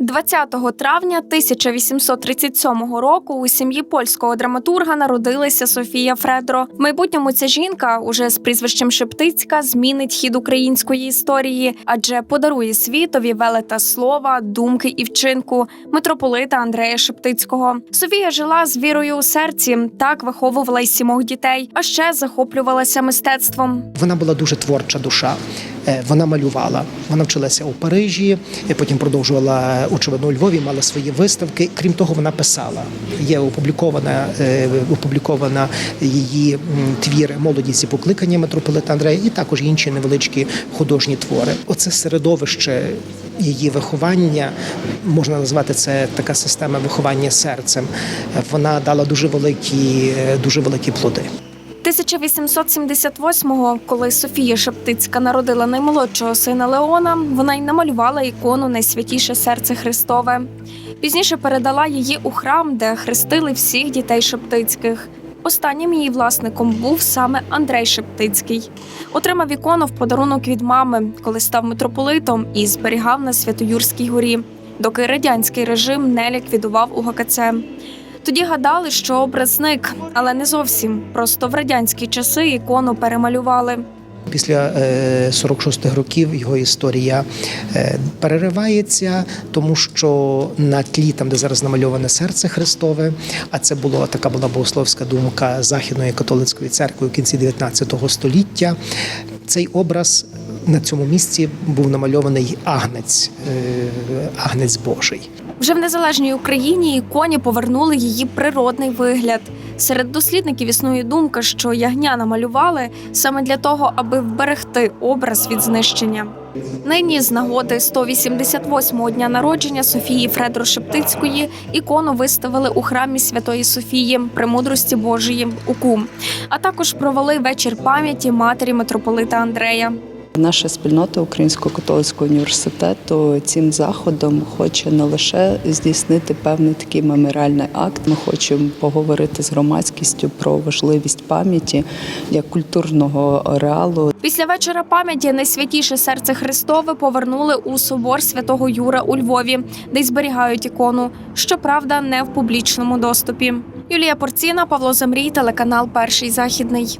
20 травня 1837 року у сім'ї польського драматурга народилася Софія Фредро. В майбутньому ця жінка, уже з прізвищем Шептицька, змінить хід української історії, адже подарує світові велета слова, думки і вчинку митрополита Андрея Шептицького. Софія жила з вірою у серці, так виховувала й сімох дітей, а ще захоплювалася мистецтвом. Вона була дуже творча душа. Е, Вона малювала. Вона вчилася у Парижі, е, потім продовжувала очевидно у Львові, мала свої виставки. Крім того, вона писала. Є опублікована, е, опублікована її твір Молодість і покликання митрополита Андрея, і також інші невеличкі художні твори. Оце середовище її виховання можна назвати це така система виховання серцем. Е, Вона дала дуже великі, е, дуже великі плоди. 1878-го, коли Софія Шептицька народила наймолодшого сина Леона, вона й намалювала ікону Найсвятіше серце Христове. Пізніше передала її у храм, де хрестили всіх дітей Шептицьких. Останнім її власником був саме Андрей Шептицький. Отримав ікону в подарунок від мами, коли став митрополитом і зберігав на Святоюрській горі, доки радянський режим не ліквідував УГКЦ. Тоді гадали, що образ зник, але не зовсім. Просто в радянські часи ікону перемалювали. Після е, 46-х років його історія е, переривається, тому що на тлі, там де зараз намальоване серце Христове, а це була така була богословська думка Західної католицької церкви у кінці 19 століття. Цей образ на цьому місці був намальований агнець, е, агнець Божий. Вже в незалежній Україні іконі повернули її природний вигляд. Серед дослідників існує думка, що ягня намалювали саме для того, аби вберегти образ від знищення. Нині з нагоди 188-го дня народження Софії Фредро Шептицької ікону виставили у храмі Святої Софії Премудрості Божої у Кум, а також провели вечір пам'яті матері митрополита Андрея. Наша спільнота Українського католицького університету цим заходом хоче не лише здійснити певний такий меморіальний акт. Ми хочемо поговорити з громадськістю про важливість пам'яті як культурного реалу. Після вечора пам'яті найсвятіше серце Христове повернули у собор святого Юра у Львові, де й зберігають ікону. Щоправда, не в публічному доступі. Юлія Порціна, Павло Замрій, телеканал Перший західний.